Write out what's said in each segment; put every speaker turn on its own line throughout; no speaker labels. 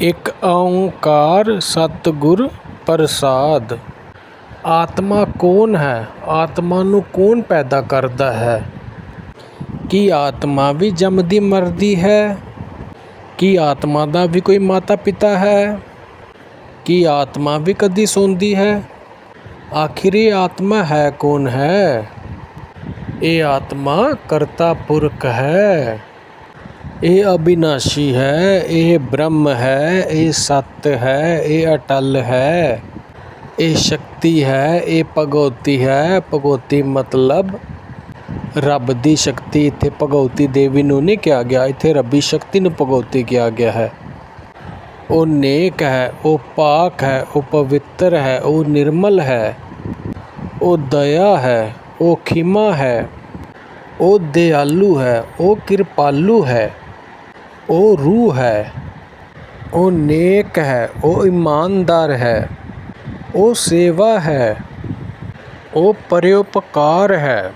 ਇਕ ਓੰਕਾਰ ਸਤਿਗੁਰ ਪ੍ਰਸਾਦ। ਆਤਮਾ ਕੌਣ ਹੈ? ਆਤਮਾ ਨੂੰ ਕੌਣ ਪੈਦਾ ਕਰਦਾ ਹੈ? ਕੀ ਆਤਮਾ ਵੀ ਜੰਮਦੀ ਮਰਦੀ ਹੈ? ਕੀ ਆਤਮਾ ਦਾ ਵੀ ਕੋਈ ਮਾਤਾ ਪਿਤਾ ਹੈ? ਕੀ ਆਤਮਾ ਵੀ ਕਦੀ ਸੌਂਦੀ ਹੈ? ਆਖਿਰ ਇਹ ਆਤਮਾ ਹੈ ਕੌਣ ਹੈ? ਇਹ ਆਤਮਾ ਕਰਤਾ ਪੁਰਖ ਹੈ। ਇਹ ਅਬਿਨਾਸ਼ੀ ਹੈ ਇਹ ਬ੍ਰਹਮ ਹੈ ਇਹ ਸਤ ਹੈ ਇਹ ਅਟਲ ਹੈ ਇਹ ਸ਼ਕਤੀ ਹੈ ਇਹ ਭਗਉਤੀ ਹੈ ਭਗਉਤੀ ਮਤਲਬ ਰੱਬ ਦੀ ਸ਼ਕਤੀ ਇੱਥੇ ਭਗਉਤੀ ਦੇਵੀ ਨੂੰ ਨਹੀਂ ਕਿਹਾ ਗਿਆ ਇੱਥੇ ਰੱਬੀ ਸ਼ਕਤੀ ਨੂੰ ਭਗਉਤੀ ਕਿਹਾ ਗਿਆ ਹੈ ਉਹ ਨੇਕ ਹੈ ਉਹ ਪਾਕ ਹੈ ਉਹ ਪਵਿੱਤਰ ਹੈ ਉਹ ਨਿਰਮਲ ਹੈ ਉਹ ਦਇਆ ਹੈ ਉਹ ਖਿਮਾ ਹੈ ਉਹ ਦਿਆਲੂ ਹੈ ਉਹ ਕਿਰਪਾਲੂ ਹੈ ਉਹ ਰੂਹ ਹੈ, ਉਹ ਨੇਕ ਹੈ, ਉਹ ਇਮਾਨਦਾਰ ਹੈ, ਉਹ ਸੇਵਾ ਹੈ, ਉਹ ਪਰਉਪਕਾਰ ਹੈ।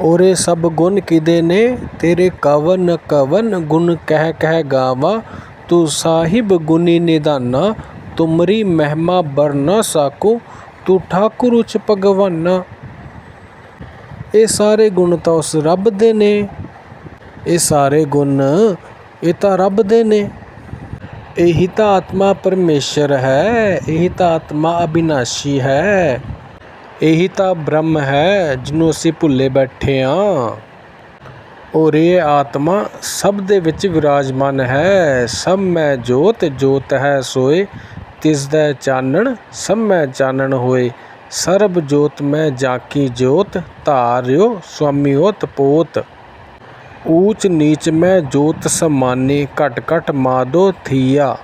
ਔਰ ਸਭ ਗੁਣ ਕਿਦੇ ਨੇ? ਤੇਰੇ ਕਵਨ ਕਵਨ ਗੁਣ ਕਹਿ ਕਹਿ ਗਾਵਾ, ਤੂੰ ਸਾਹਿਬ ਗੁਣੀ ਨਿਧਾਨਾ, ਤੁਮਰੀ ਮਹਿਮਾ ਬਰ ਨਾ ਸਾਕੂ, ਤੂੰ ਠਾਕੁਰ ਉਚ ਭਗਵਾਨਾ। ਇਹ ਸਾਰੇ ਗੁਣ ਤਾਂ ਉਸ ਰੱਬ ਦੇ ਨੇ। ਇਹ ਸਾਰੇ ਗੁਣ ਇਹ ਤਾਂ ਰੱਬ ਦੇ ਨੇ। ਇਹੀ ਤਾਂ ਆਤਮਾ ਪਰਮੇਸ਼ਰ ਹੈ, ਇਹੀ ਤਾਂ ਆਤਮਾ ਅਬਿਨਾਸ਼ੀ ਹੈ। ਇਹੀ ਤਾਂ ਬ੍ਰਹਮ ਹੈ ਜਿਹਨੂੰ ਅਸੀਂ ਭੁੱਲੇ ਬੈਠੇ ਹਾਂ ਔਰ ਇਹ ਆਤਮਾ ਸਭ ਦੇ ਵਿੱਚ ਵਿਰਾਜਮਾਨ ਹੈ। ਸਭ ਮੈਂ ਜੋਤ ਜੋਤ ਹੈ ਸੋਏ। ਤਿਸ ਦਾ ਚਾਨਣ, ਸਭ ਮੈਂ ਚਾਨਣ ਹੋਏ। ਸਰਬ ਜੋਤ ਮੈਂ ਜਾਕੀ ਜੋਤ, ਧਾਰਿਓ ਸੁਆਮੀਓ ਤਪੋਤ। ਊਚ ਨੀਚ ਮੈਂ ਜੋਤ ਸਮਾਨੇ ਘਟ ਘਟ ਮਾਦੋ ਥੀਆ।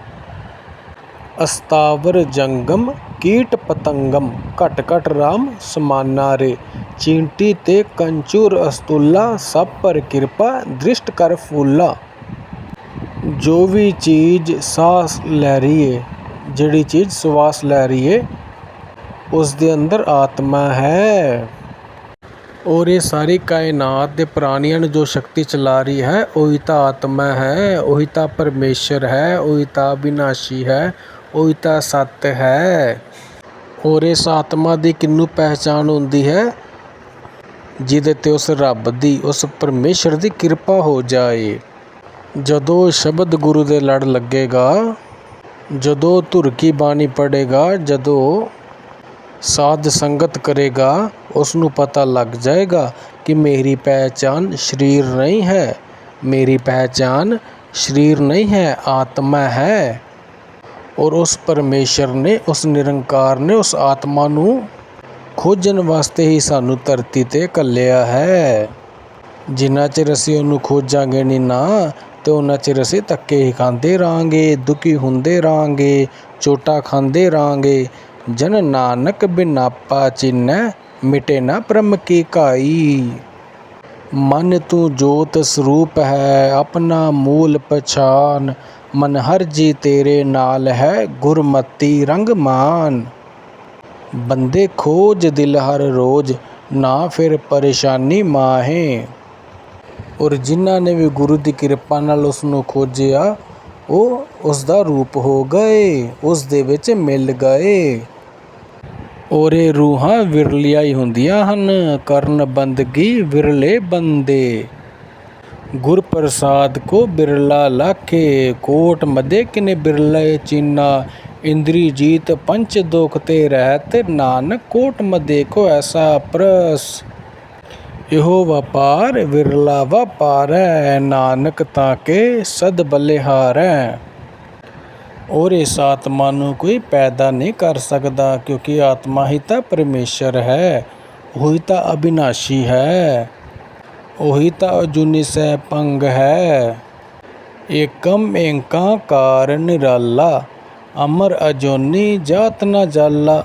ਅਸਤਾਵਰ ਜੰਗਮ ਕੀਟ ਪਤੰਗਮ ਘਟ ਘਟ ਰਾਮ ਸਮਾਨਾ ਰੇ। ਚੀਂਟੀ ਤੇ ਕੰਚੂਰ ਅਸਤੁਲਾ ਸਭ ਪਰ ਕਿਰਪਾ ਦ੍ਰਿਸ਼ਟ ਕਰ ਫੂਲਾ। ਜੋ ਵੀ ਚੀਜ਼ ਸਾਹ ਲੈ ਰਹੀ ਏ, ਜਿਹੜੀ ਚੀਜ਼ ਸਵਾਸ ਲੈ ਰਹੀ ਏ, ਉਸ ਦੇ ਅੰਦਰ ਆਤਮਾ ਹੈ। ਔਰ ਇਹ ਸਾਰੀ ਕਾਇਨਾਤ ਦੇ ਪ੍ਰਾਣੀਆਂ ਨੂੰ ਜੋ ਸ਼ਕਤੀ ਚਲਾ ਰਹੀ ਹੈ, ਉਹੀ ਤਾਂ ਆਤਮਾ ਹੈ, ਉਹੀ ਤਾਂ ਪਰਮੇਸ਼ਰ ਹੈ, ਉਹੀ ਤਾਂ ਅਵਿਨਾਸ਼ੀ ਹੈ, ਉਹੀ ਤਾਂ ਸਤ ਹੈ। ਔਰ ਇਸ ਆਤਮਾ ਦੀ ਕਿੰਨੂੰ ਪਹਿਚਾਨ ਹੁੰਦੀ ਹੈ? ਜਿਹਦੇ ਤੇ ਉਸ ਰੱਬ ਦੀ, ਉਸ ਪਰਮੇਸ਼ਰ ਦੀ ਕਿਰਪਾ ਹੋ ਜਾਏ। ਜਦੋਂ ਸ਼ਬਦ ਗੁਰੂ ਦੇ ਲੜ ਲੱਗੇਗਾ, ਜਦੋਂ ਧੁਰ ਕੀ ਬਾਣੀ ਪੜੇਗਾ ਜਦੋਂ ਸਾਧ ਸੰਗਤ ਕਰੇਗਾ ਉਸ ਨੂੰ ਪਤਾ ਲੱਗ ਜਾਏਗਾ ਕਿ ਮੇਰੀ ਪਹਿਚਾਨ ਸਰੀਰ ਨਹੀਂ ਹੈ। ਮੇਰੀ ਪਹਿਚਾਨ ਸਰੀਰ ਨਹੀਂ ਹੈ, ਆਤਮਾ ਹੈ। ਔਰ ਉਸ ਪਰਮੇਸ਼ਰ ਨੇ, ਉਸ ਨਿਰੰਕਾਰ ਨੇ ਉਸ ਆਤਮਾ ਨੂੰ ਖੋਜਣ ਵਾਸਤੇ ਹੀ ਸਾਨੂੰ ਧਰਤੀ ਤੇ ਕੱਲਿਆ ਹੈ। ਜਿੰਨਾ ਚਿਰ ਅਸੀਂ ਉਹਨੂੰ ਖੋਜਾਂਗੇ ਨਹੀਂ ਨਾ, ਤੇ ਉਹਨਾਂ ਚਿਰ ਅਸੀਂ ਧੱਕੇ ਹੀ ਖਾਂਦੇ ਰਾਂਗੇ ਦੁਖੀ ਹੁੰਦੇ ਰਾਂਗੇ ਚੋਟਾ ਖਾਂਦੇ ਰਾਂਗੇ ਜਨ ਨਾਨਕ ਬਿਨਾਪਾ ਚਿਨੈ ਮਿਟੇ ਨਾ ਬ੍ਰਹਮ ਕੀ ਕਾਈ ਮਨ ਤੂੰ ਜੋਤ ਸਰੂਪ ਹੈ, ਆਪਣਾ ਮੂਲ ਪਛਾਨ। ਮਨ ਹਰ ਜੀ ਤੇਰੇ ਨਾਲ ਹੈ, ਗੁਰਮਤੀ ਰੰਗ ਮਾਨ। ਬੰਦੇ ਖੋਜ ਦਿਲ ਹਰ ਰੋਜ਼, ਨਾ ਫਿਰ ਪਰੇਸ਼ਾਨੀ ਮਾਹੇ। ਔਰ ਜਿਨ੍ਹਾਂ ਨੇ ਵੀ ਗੁਰੂ ਦੀ ਕਿਰਪਾ ਨਾਲ ਉਸ ਨੂੰ ਖੋਜਿਆ, ਉਹ ਉਸ ਦਾ ਰੂਪ ਹੋ ਗਏ, ਉਸ ਦੇ ਵਿੱਚ ਮਿਲ ਗਏ। ਔਰ ਰੂਹਾਂ ਵਿਰਲੀਆਂ ਹੀ ਹੁੰਦੀਆਂ ਹਨ, ਕਰਨ ਬੰਦਗੀ ਵਿਰਲੇ ਬੰਦੇ। ਗੁਰ ਪ੍ਰਸਾਦ ਕੋ ਬਿਰਲਾ ਲਾਖੇ, ਕੋਟ ਮਦੇ ਕਿਨੇ ਬਿਰਲੇ ਚੀਨਾ। ਇੰਦਰੀ ਜੀਤ ਪੰਚ ਦੁਖ ਤੇ ਰਹਿਤ ਨਾਨਕ, ਕੋਟ ਮਦੇ ਕੋ ਐਸਾ ਪ੍ਰਸ। ਇਹੋ ਵਪਾਰ ਵਿਰਲਾ ਵਪਾਰੈ, ਨਾਨਕ ਤਾਂ ਕੇ ਸਦ ਬਲਿਹਾਰੈ। ਔਰ ਇਸ ਆਤਮਾ ਨੂੰ ਕੋਈ ਪੈਦਾ ਨਹੀਂ ਕਰ ਸਕਦਾ, ਕਿਉਂਕਿ ਆਤਮਾ ਹੀ ਤਾਂ ਪਰਮੇਸ਼ਰ ਹੈ। ਉਹੀ ਤਾਂ ਅਬਿਨਾਸ਼ੀ ਹੈ। ਉਹੀ ਤਾਂ ਅਜੂਨੀ ਸਹਿ ਪੰਗ ਹੈ। ਏਕਮ ਏੰਕਾਰ ਨਿਰਾਲਾ, ਅਮਰ ਅਜੋਨੀ ਜਾਤ ਨਾ ਜਾਲਾ।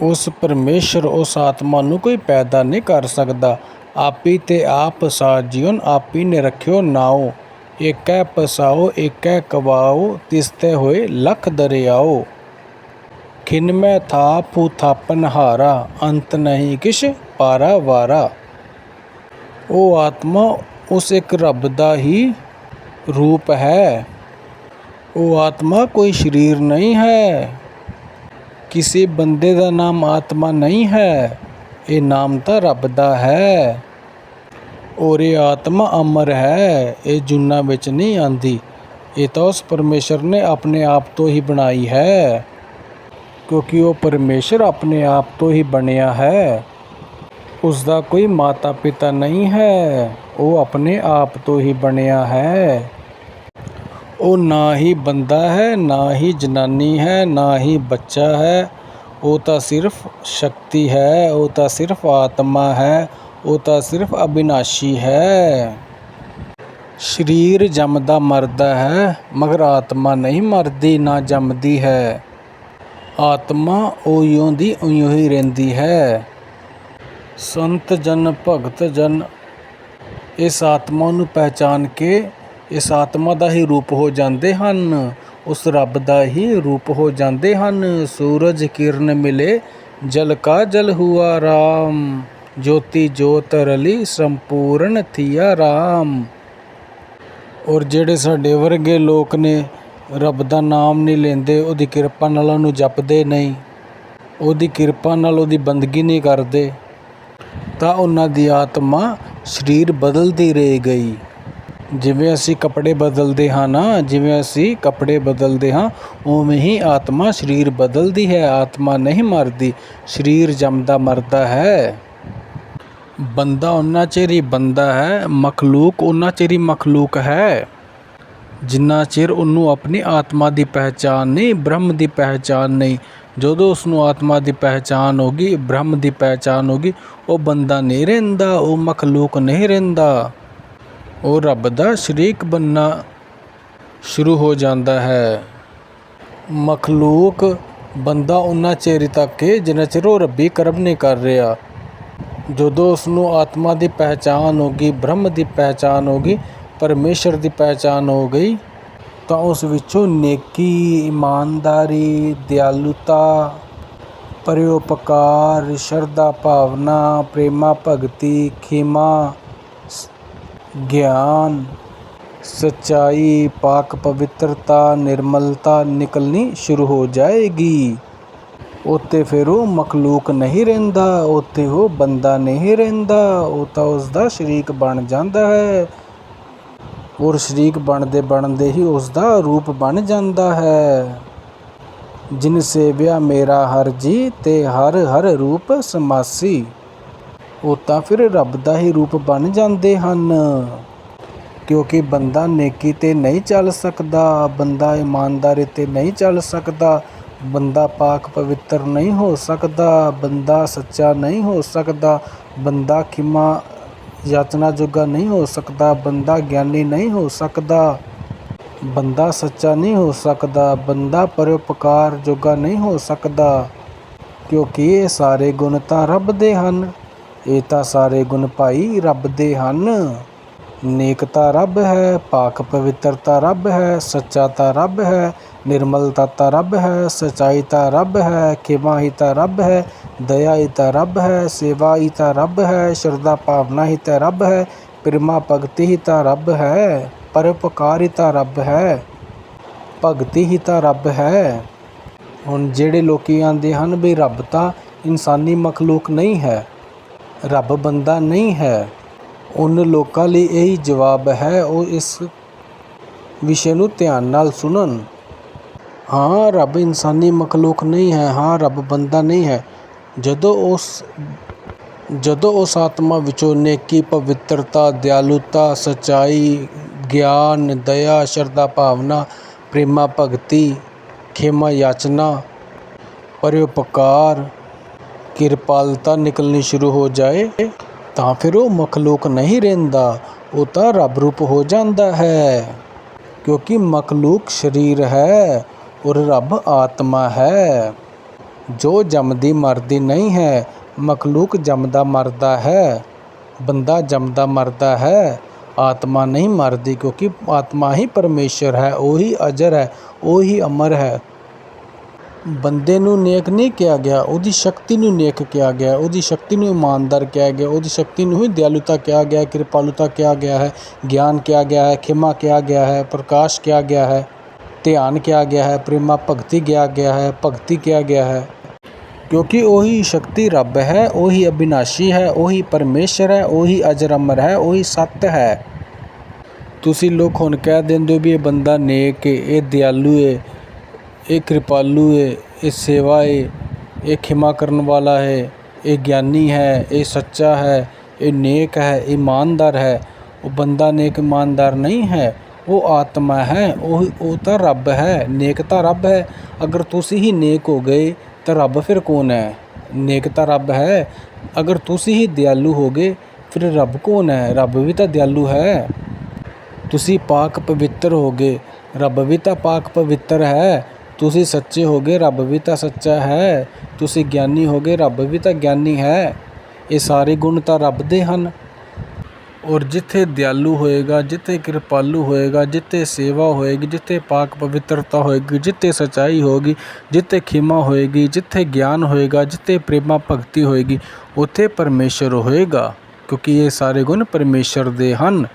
ਉਸ ਪਰਮੇਸ਼ਰ, ਉਸ ਆਤਮਾ ਨੂੰ ਕੋਈ ਪੈਦਾ ਨਹੀਂ ਕਰ ਸਕਦਾ। ਆਪੀ ਤੇ ਆਪ ਸਾ ਸਾਜਿਓਨ, ਆਪੀ ਨੇ ਰੱਖਿਓ ਨਾਉ। ਏਕੈ ਪਸਾਓ, ਏਕੈ ਕਵਾਓ, ਤਿਸਤੇ ਹੋਏ ਲਖ ਦਰਿਆਓ। ਖਿਨਮੈਂ ਥਾਪੂ ਥਾਪਨ ਹਾਰਾ, ਅੰਤ ਨਹੀਂ ਕਿਛ ਪਾਰਾ ਵਾਰਾ। ਉਹ ਆਤਮਾ, ਉਸ ਇੱਕ ਰੱਬ ਦਾ ਹੀ ਰੂਪ ਹੈ। ਉਹ ਆਤਮਾ, ਕੋਈ ਸਰੀਰ ਨਹੀਂ ਹੈ। ਕਿਸੇ ਬੰਦੇ ਦਾ ਨਾਮ ਆਤਮਾ ਨਹੀਂ ਹੈ। ਇਹ ਨਾਮ ਤਾਂ ਰੱਬ ਦਾ ਹੈ। ਔਰ ਆਤਮਾ ਅਮਰ ਹੈ, ਇਹ ਜੁਨਾ ਵਿੱਚ ਨਹੀਂ ਆਂਦੀ। ਇਹ ਤਾਂ ਉਸ ਪਰਮੇਸ਼ਰ ਨੇ ਆਪਣੇ ਆਪ ਤੋਂ ਹੀ ਬਣਾਈ ਹੈ। ਕਿਉਂਕਿ ਉਹ ਪਰਮੇਸ਼ਰ ਆਪਣੇ ਆਪ ਤੋਂ ਹੀ ਬਣਿਆ ਹੈ। ਉਸ ਦਾ ਕੋਈ ਮਾਤਾ ਪਿਤਾ ਨਹੀਂ ਹੈ, ਉਹ ਆਪਣੇ ਆਪ ਤੋਂ ਹੀ ਬਣਿਆ ਹੈ। ਉਹ ਨਾ ਹੀ ਬੰਦਾ ਹੈ, ਨਾ ਹੀ ਜਨਾਨੀ ਹੈ, ਨਾ ਹੀ ਬੱਚਾ ਹੈ। ਉਹ ਤਾਂ ਸਿਰਫ ਸ਼ਕਤੀ ਹੈ, ਉਹ ਤਾਂ ਸਿਰਫ ਆਤਮਾ ਹੈ। ਉਹ ਤਾਂ ਸਿਰਫ ਅਬਿਨਾਸ਼ੀ ਹੈ। ਸਰੀਰ ਜੰਮਦਾ ਮਰਦਾ ਹੈ, ਮਗਰ ਆਤਮਾ ਨਹੀਂ ਮਰਦੀ, ਨਾ ਜੰਮਦੀ ਹੈ। ਆਤਮਾ ਉਈਓ ਦੀ ਉਈਓ ਹੀ ਰਹਿੰਦੀ ਹੈ। ਸੰਤ ਜਨ, ਭਗਤ ਜਨ, ਇਸ ਆਤਮਾ ਨੂੰ ਪਹਿਚਾਨ ਕੇ ਇਸ ਆਤਮਾ ਦਾ ਹੀ ਰੂਪ ਹੋ ਜਾਂਦੇ ਹਨ, ਉਸ ਰੱਬ ਦਾ ਹੀ ਰੂਪ ਹੋ ਜਾਂਦੇ ਹਨ। ਸੂਰਜ ਕਿਰਨ ਮਿਲੇ, ਜਲ ਕਾ ਜਲ ਹੁਆ ਰਾਮ। ਜੋਤੀ ਜੋਤ ਰਲੀ ਸੰਪੂਰਨ ਥੀਆ ਰਾਮ। ਔਰ ਜਿਹੜੇ ਸਾਡੇ ਵਰਗੇ ਲੋਕ ਨੇ, ਰੱਬ ਦਾ ਨਾਮ ਨਹੀਂ ਲੈਂਦੇ, ਉਹਦੀ ਕਿਰਪਾ ਨਾਲ ਉਹਨੂੰ ਜਪਦੇ ਨਹੀਂ। ਉਹਦੀ ਕਿਰਪਾ ਨਾਲ ਉਹਦੀ ਬੰਦਗੀ ਨਹੀਂ ਕਰਦੇ। ਤਾਂ ਉਹਨਾਂ ਦੀ ਆਤਮਾ ਸਰੀਰ ਬਦਲਦੀ ਰਹਿ ਗਈ। ਜਿਵੇਂ ਅਸੀਂ ਕੱਪੜੇ ਬਦਲਦੇ ਹਾਂ ਨਾ, ਜਿਵੇਂ ਅਸੀਂ ਕੱਪੜੇ ਬਦਲਦੇ ਹਾਂ, ਉਵੇਂ ਹੀ ਆਤਮਾ ਸਰੀਰ ਬਦਲਦੀ ਹੈ, ਆਤਮਾ ਨਹੀਂ ਮਰਦੀ, ਸਰੀਰ ਜੰਮਦਾ ਮਰਦਾ ਹੈ। ਬੰਦਾ ਉਹਨਾਂ ਚਿਰ ਹੀ ਬੰਦਾ ਹੈ, ਮਖਲੂਕ ਉਹਨਾਂ ਚਿਰ ਹੀ ਮਖਲੂਕ ਹੈ। ਜਿੰਨਾ ਚਿਰ ਉਹਨੂੰ ਆਪਣੀ ਆਤਮਾ ਦੀ ਪਹਿਚਾਨ ਨਹੀਂ, ਬ੍ਰਹਮ ਦੀ ਪਹਿਚਾਨ ਨਹੀਂ, ਜਦੋਂ ਉਸ ਨੂੰ ਆਤਮਾ ਦੀ ਪਹਿਚਾਨ ਹੋਗੀ ਬ੍ਰਹਮ ਦੀ ਪਹਿਚਾਨ ਹੋਗੀ ਉਹ ਬੰਦਾ ਨਹੀਂ ਰਹਿੰਦਾ, ਉਹ ਮਖਲੂਕ ਨਹੀਂ ਰਹਿੰਦਾ। ਉਹ ਰੱਬ ਦਾ ਸ਼ਰੀਕ ਬੰਨਾ ਸ਼ੁਰੂ ਹੋ ਜਾਂਦਾ ਹੈ। ਮਖਲੂਕ ਬੰਦਾ ਉਹਨਾਂ ਚਿਰ ਤੱਕ ਜਿੰਨਾ ਚਿਰ ਉਹ ਰੱਬੀ ਕਰਮ ਨਹੀਂ ਕਰ ਰਿਹਾ। ਜਦੋਂ ਉਸਨੂੰ ਆਤਮਾ ਦੀ ਪਹਿਚਾਨ ਗਈ, ਬ੍ਰਹਮ ਦੀ ਪਹਿਚਾਨ ਗਈ, ਪਰਮੇਸ਼ਰ ਦੀ ਪਹਿਚਾਨ ਹੋ ਗਈ, ਤਾਂ ਉਸ ਵਿੱਚੋਂ ਨੇਕੀ, ਇਮਾਨਦਾਰੀ, ਦਿਆਲੁਤਾ, ਪਰਉਪਕਾਰ, ਸ਼ਰਧਾ ਭਾਵਨਾ, ਪ੍ਰੇਮਾ ਭਗਤੀ, ਖੇਮਾ ਗਿਆਨ, ਸਚਾਈ, ਪਾਕ ਪਵਿੱਤਰਤਾ, ਨਿਰਮਲਤਾ ਨਿਕਲਣੀ ਸ਼ੁਰੂ ਹੋ ਜਾਏਗੀ। ਉੱਤੇ ਫਿਰ ਉਹ ਮਖਲੂਕ ਨਹੀਂ ਰਹਿੰਦਾ, ਉੱਤੇ ਉਹ ਬੰਦਾ ਨਹੀਂ ਰਹਿੰਦਾ, ਉਹ ਤਾਂ ਉਸ ਦਾ ਸ਼ਰੀਕ ਬਣ ਜਾਂਦਾ ਹੈ। ਔਰ ਸ਼ਰੀਕ ਬਣਦੇ ਬਣਦੇ ਹੀ ਉਸ ਦਾ ਰੂਪ ਬਣ ਜਾਂਦਾ ਹੈ। ਜਿਨ ਸੇਵਿਆ ਮੇਰਾ ਹਰ ਜੀ, ਤੇ ਹਰ ਹਰ ਰੂਪ ਸਮਾਸੀ। ਉਹ ਤਾਂ ਫਿਰ ਰੱਬ ਦਾ ਹੀ ਰੂਪ ਬਣ ਜਾਂਦੇ ਹਨ। ਕਿਉਂਕਿ ਬੰਦਾ ਨੇਕੀ ਤੇ ਨਹੀਂ ਚੱਲ ਸਕਦਾ, ਬੰਦਾ ਇਮਾਨਦਾਰੀ ਤੇ ਨਹੀਂ ਚੱਲ ਸਕਦਾ ਬੰਦਾ ਪਾਕ ਪਵਿੱਤਰ ਨਹੀਂ ਹੋ ਸਕਦਾ, ਬੰਦਾ ਸੱਚਾ ਨਹੀਂ ਹੋ ਸਕਦਾ, ਬੰਦਾ ਖਿਮਾ ਯਾਚਨਾ ਜੋਗਾ ਨਹੀਂ ਹੋ ਸਕਦਾ, ਬੰਦਾ ਗਿਆਨੀ ਨਹੀਂ ਹੋ ਸਕਦਾ। ਬੰਦਾ ਸੱਚਾ ਨਹੀਂ ਹੋ ਸਕਦਾ, ਬੰਦਾ ਪਰਉਪਕਾਰ ਜੋਗਾ ਨਹੀਂ ਹੋ ਸਕਦਾ। ਕਿਉਂਕਿ ਇਹ ਸਾਰੇ ਗੁਣ ਤਾਂ ਰੱਬ ਦੇ ਹਨ, ਇਹ ਤਾਂ ਸਾਰੇ ਗੁਣ ਭਾਈ ਰੱਬ ਦੇ ਹਨ। ਨੇਕਤਾ ਰੱਬ ਹੈ, ਪਾਕ ਪਵਿੱਤਰਤਾ ਰੱਬ ਹੈ, ਸੱਚਾ ਤਾਂ ਰੱਬ ਹੈ ਨਿਰਮਲਤਾ ਤਾਂ ਰੱਬ ਹੈ, ਸੱਚਾਈ ਤਾਂ ਰੱਬ ਹੈ, ਖਿਮਾ ਹੀ ਤਾਂ ਰੱਬ ਹੈ, ਦਇਆ ਹੀ ਤਾਂ ਰੱਬ ਹੈ, ਸੇਵਾ ਹੀ ਤਾਂ ਰੱਬ ਹੈ, ਸ਼ਰਧਾ ਭਾਵਨਾ ਹੀ ਤਾਂ ਰੱਬ ਹੈ, ਪ੍ਰੇਮਾ ਭਗਤੀ ਹੀ ਤਾਂ ਰੱਬ ਹੈ, ਪਰਉਪਕਾਰ ਹੀ ਤਾਂ ਰੱਬ ਹੈ, ਭਗਤੀ ਹੀ ਤਾਂ ਰੱਬ ਹੈ। ਹੁਣ ਜਿਹੜੇ ਲੋਕੀ ਆਂਦੇ ਹਨ ਵੀ ਰੱਬ ਤਾਂ ਇਨਸਾਨੀ ਮਖਲੂਕ ਨਹੀਂ ਹੈ, ਰੱਬ ਬੰਦਾ ਨਹੀਂ ਹੈ ਉਹਨਾਂ ਲੋਕਾਂ ਲਈ ਇਹੀ ਜਵਾਬ ਹੈ, ਉਹ ਇਸ ਵਿਸ਼ੇ ਨੂੰ ਧਿਆਨ ਨਾਲ ਸੁਣਨ। ਹਾਂ, ਰੱਬ ਇਨਸਾਨੀ ਮਖਲੂਕ ਨਹੀਂ ਹੈ। ਹਾਂ, ਰੱਬ ਬੰਦਾ ਨਹੀਂ ਹੈ। ਜਦੋਂ ਉਸ ਜਦੋਂ ਉਸ ਆਤਮਾ ਵਿੱਚੋਂ ਨੇਕੀ, ਪਵਿੱਤਰਤਾ, ਦਿਆਲੁਤਾ, ਸੱਚਾਈ, ਗਿਆਨ, ਦਇਆ, ਸ਼ਰਧਾ ਭਾਵਨਾ, ਪ੍ਰੇਮਾ, ਭਗਤੀ, ਖੇਮਾ, ਯਾਚਨਾ, ਪਰਉਪਕਾਰ, ਕਿਰਪਾਲਤਾ ਨਿਕਲਣੀ ਸ਼ੁਰੂ ਹੋ ਜਾਏ, ਤਾਂ ਫਿਰ ਉਹ ਮਖਲੂਕ ਨਹੀਂ ਰਹਿੰਦਾ। ਉਹ ਤਾਂ ਰੱਬ ਰੂਪ ਹੋ ਜਾਂਦਾ ਹੈ। ਕਿਉਂਕਿ ਮਖਲੂਕ ਸਰੀਰ ਹੈ। ਔਰ ਰੱਬ ਆਤਮਾ ਹੈ। ਜੋ ਜੰਮਦੀ ਮਰਦੀ ਨਹੀਂ ਹੈ, ਮਖਲੂਕ ਜੰਮਦਾ ਮਰਦਾ ਹੈ। ਬੰਦਾ ਜੰਮਦਾ ਮਰਦਾ ਹੈ, ਆਤਮਾ ਨਹੀਂ ਮਰਦੀ ਕਿਉਂਕਿ ਆਤਮਾ ਹੀ ਪਰਮੇਸ਼ਰ ਹੈ, ਉਹੀ ਅਜਰ ਹੈ, ਉਹੀ ਅਮਰ ਹੈ। ਬੰਦੇ ਨੂੰ ਨੇਕ ਨਹੀਂ ਕਿਹਾ ਗਿਆ, ਉਹਦੀ ਸ਼ਕਤੀ ਨੂੰ ਨੇਕ ਕਿਹਾ ਗਿਆ, ਉਹਦੀ ਸ਼ਕਤੀ ਨੂੰ ਇਮਾਨਦਾਰ ਕਿਹਾ ਗਿਆ, ਉਹਦੀ ਸ਼ਕਤੀ ਨੂੰ ਹੀ ਦਿਆਲੁਤਾ ਕਿਹਾ ਗਿਆ, ਕਿਰਪਾਲੁਤਾ ਕਿਹਾ ਗਿਆ ਹੈ, ਗਿਆਨ ਕਿਹਾ ਗਿਆ ਹੈ, ਖਿਮਾ ਕਿਹਾ ਗਿਆ ਹੈ, ਪ੍ਰਕਾਸ਼ ਕਿਹਾ ਗਿਆ ਹੈ। ਧਿਆਨ ਕਿਹਾ ਗਿਆ ਹੈ, ਪ੍ਰੇਮਾ ਭਗਤੀ ਕਿਹਾ ਗਿਆ ਹੈ, ਭਗਤੀ ਕਿਹਾ ਗਿਆ ਹੈ। ਕਿਉਂਕਿ ਉਹੀ ਸ਼ਕਤੀ ਰੱਬ ਹੈ, ਉਹੀ ਅਬਿਨਾਸ਼ੀ ਹੈ, ਉਹੀ ਪਰਮੇਸ਼ਰ ਹੈ, ਉਹੀ ਅਜਰਮਰ ਹੈ, ਉਹੀ ਸੱਤ ਹੈ। ਤੁਸੀਂ ਲੋਕ ਹੁਣ ਕਹਿ ਦਿੰਦੇ ਹੋ ਵੀ ਇਹ ਬੰਦਾ ਨੇਕ ਏ, ਇਹ ਦਿਆਲੂ ਏ, ਇਹ ਕਿਰਪਾਲੂ ਏ, ਇਹ ਸੇਵਾ ਏ, ਇਹ ਖਿਮਾ ਕਰਨ ਵਾਲਾ ਹੈ, ਇਹ ਗਿਆਨੀ ਹੈ, ਇਹ ਸੱਚਾ ਹੈ, ਇਹ ਨੇਕ ਹੈ, ਇਹ ਇਮਾਨਦਾਰ ਹੈ। ਉਹ ਬੰਦਾ ਨੇਕ ਇਮਾਨਦਾਰ ਨਹੀਂ ਹੈ। ਉਹ ਆਤਮਾ ਹੈ ਉਹ ਉਹ ਤਾਂ ਰੱਬ ਹੈ ਨੇਕ ਤਾਂ ਰੱਬ ਹੈ ਅਗਰ ਤੁਸੀਂ ਹੀ ਨੇਕ ਹੋ ਗਏ ਤਾਂ ਰੱਬ ਫਿਰ ਕੌਣ ਹੈ ਨੇਕ ਤਾਂ ਰੱਬ ਹੈ ਅਗਰ ਤੁਸੀਂ ਹੀ ਦਿਆਲੂ ਹੋ ਗਏ ਫਿਰ ਰੱਬ ਕੌਣ ਹੈ ਰੱਬ ਵੀ ਤਾਂ ਦਿਆਲੂ ਹੈ ਤੁਸੀਂ ਪਾਕ ਪਵਿੱਤਰ ਹੋ ਗਏ ਰੱਬ ਵੀ ਤਾਂ ਪਾਕ ਪਵਿੱਤਰ ਹੈ ਤੁਸੀਂ ਸੱਚੇ ਹੋ ਗਏ ਰੱਬ ਵੀ ਤਾਂ ਸੱਚਾ ਹੈ ਤੁਸੀਂ ਗਿਆਨੀ ਹੋ ਗਏ ਰੱਬ ਵੀ ਤਾਂ ਗਿਆਨੀ ਹੈ ਇਹ ਸਾਰੇ ਗੁਣ ਤਾਂ ਰੱਬ ਦੇ ਹਨ ਔਰ ਜਿੱਥੇ ਦਿਆਲੂ ਹੋਏਗਾ, ਜਿੱਥੇ ਕਿਰਪਾਲੂ ਹੋਏਗਾ, ਜਿੱਥੇ ਸੇਵਾ ਹੋਏਗੀ, ਜਿੱਥੇ ਪਾਕ ਪਵਿੱਤਰਤਾ ਹੋਏਗੀ, ਜਿੱਥੇ ਸੱਚਾਈ ਹੋਏਗੀ, ਜਿੱਥੇ ਖਿਮਾ ਹੋਏਗੀ, ਜਿੱਥੇ ਗਿਆਨ ਹੋਏਗਾ, ਜਿੱਥੇ ਪ੍ਰੇਮਾ ਭਗਤੀ ਹੋਏਗੀ, ਉੱਥੇ ਪਰਮੇਸ਼ਰ ਹੋਏਗਾ, ਕਿਉਂਕਿ ਇਹ ਸਾਰੇ ਗੁਣ ਪਰਮੇਸ਼ਰ ਦੇ ਹਨ।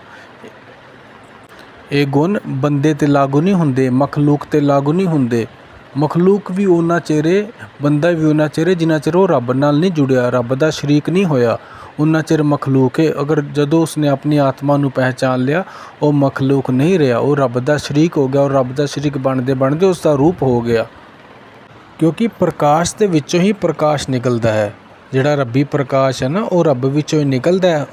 ਇਹ ਗੁਣ ਬੰਦੇ ਤੇ ਲਾਗੂ ਨਹੀਂ ਹੁੰਦੇ, ਮਖਲੂਕ ਤੇ ਲਾਗੂ ਨਹੀਂ ਹੁੰਦੇ। ਮਖਲੂਕ ਵੀ ਉਹਨਾਂ ਚਿਹਰੇ, ਬੰਦਾ ਵੀ ਉਹਨਾਂ ਚਿਹਰੇ ਜਿਨ੍ਹਾਂ ਚਿਰ ਉਹ ਰੱਬ ਨਾਲ ਨਹੀਂ ਜੁੜਿਆ, ਰੱਬ ਦਾ ਸ਼ਰੀਕ ਨਹੀਂ ਹੋਇਆ। ਉਹਨਾਂ ਚਿਰ ਮਖਲੂਕ ਹੈ ਅਗਰ ਜਦੋਂ ਉਸਨੇ ਆਪਣੀ ਆਤਮਾ ਨੂੰ ਪਹਿਚਾਨ ਲਿਆ, ਉਹ ਮਖਲੂਕ ਨਹੀਂ ਰਿਹਾ। ਉਹ ਰੱਬ ਦਾ ਸ਼ਰੀਕ ਹੋ ਗਿਆ ਔਰ ਰੱਬ ਦਾ ਸ਼ਰੀਕ ਬਣਦੇ ਬਣਦੇ ਉਸ ਦਾ ਰੂਪ ਹੋ ਗਿਆ। ਕਿਉਂਕਿ ਪ੍ਰਕਾਸ਼ ਦੇ ਵਿੱਚੋਂ ਹੀ ਪ੍ਰਕਾਸ਼ ਨਿਕਲਦਾ ਹੈ। ਜਿਹੜਾ ਰੱਬੀ ਪ੍ਰਕਾਸ਼ ਹੈ ਨਾ, ਉਹ ਰੱਬ ਵਿੱਚੋਂ ਹੀ ਨਿਕਲਦਾ ਹੈ।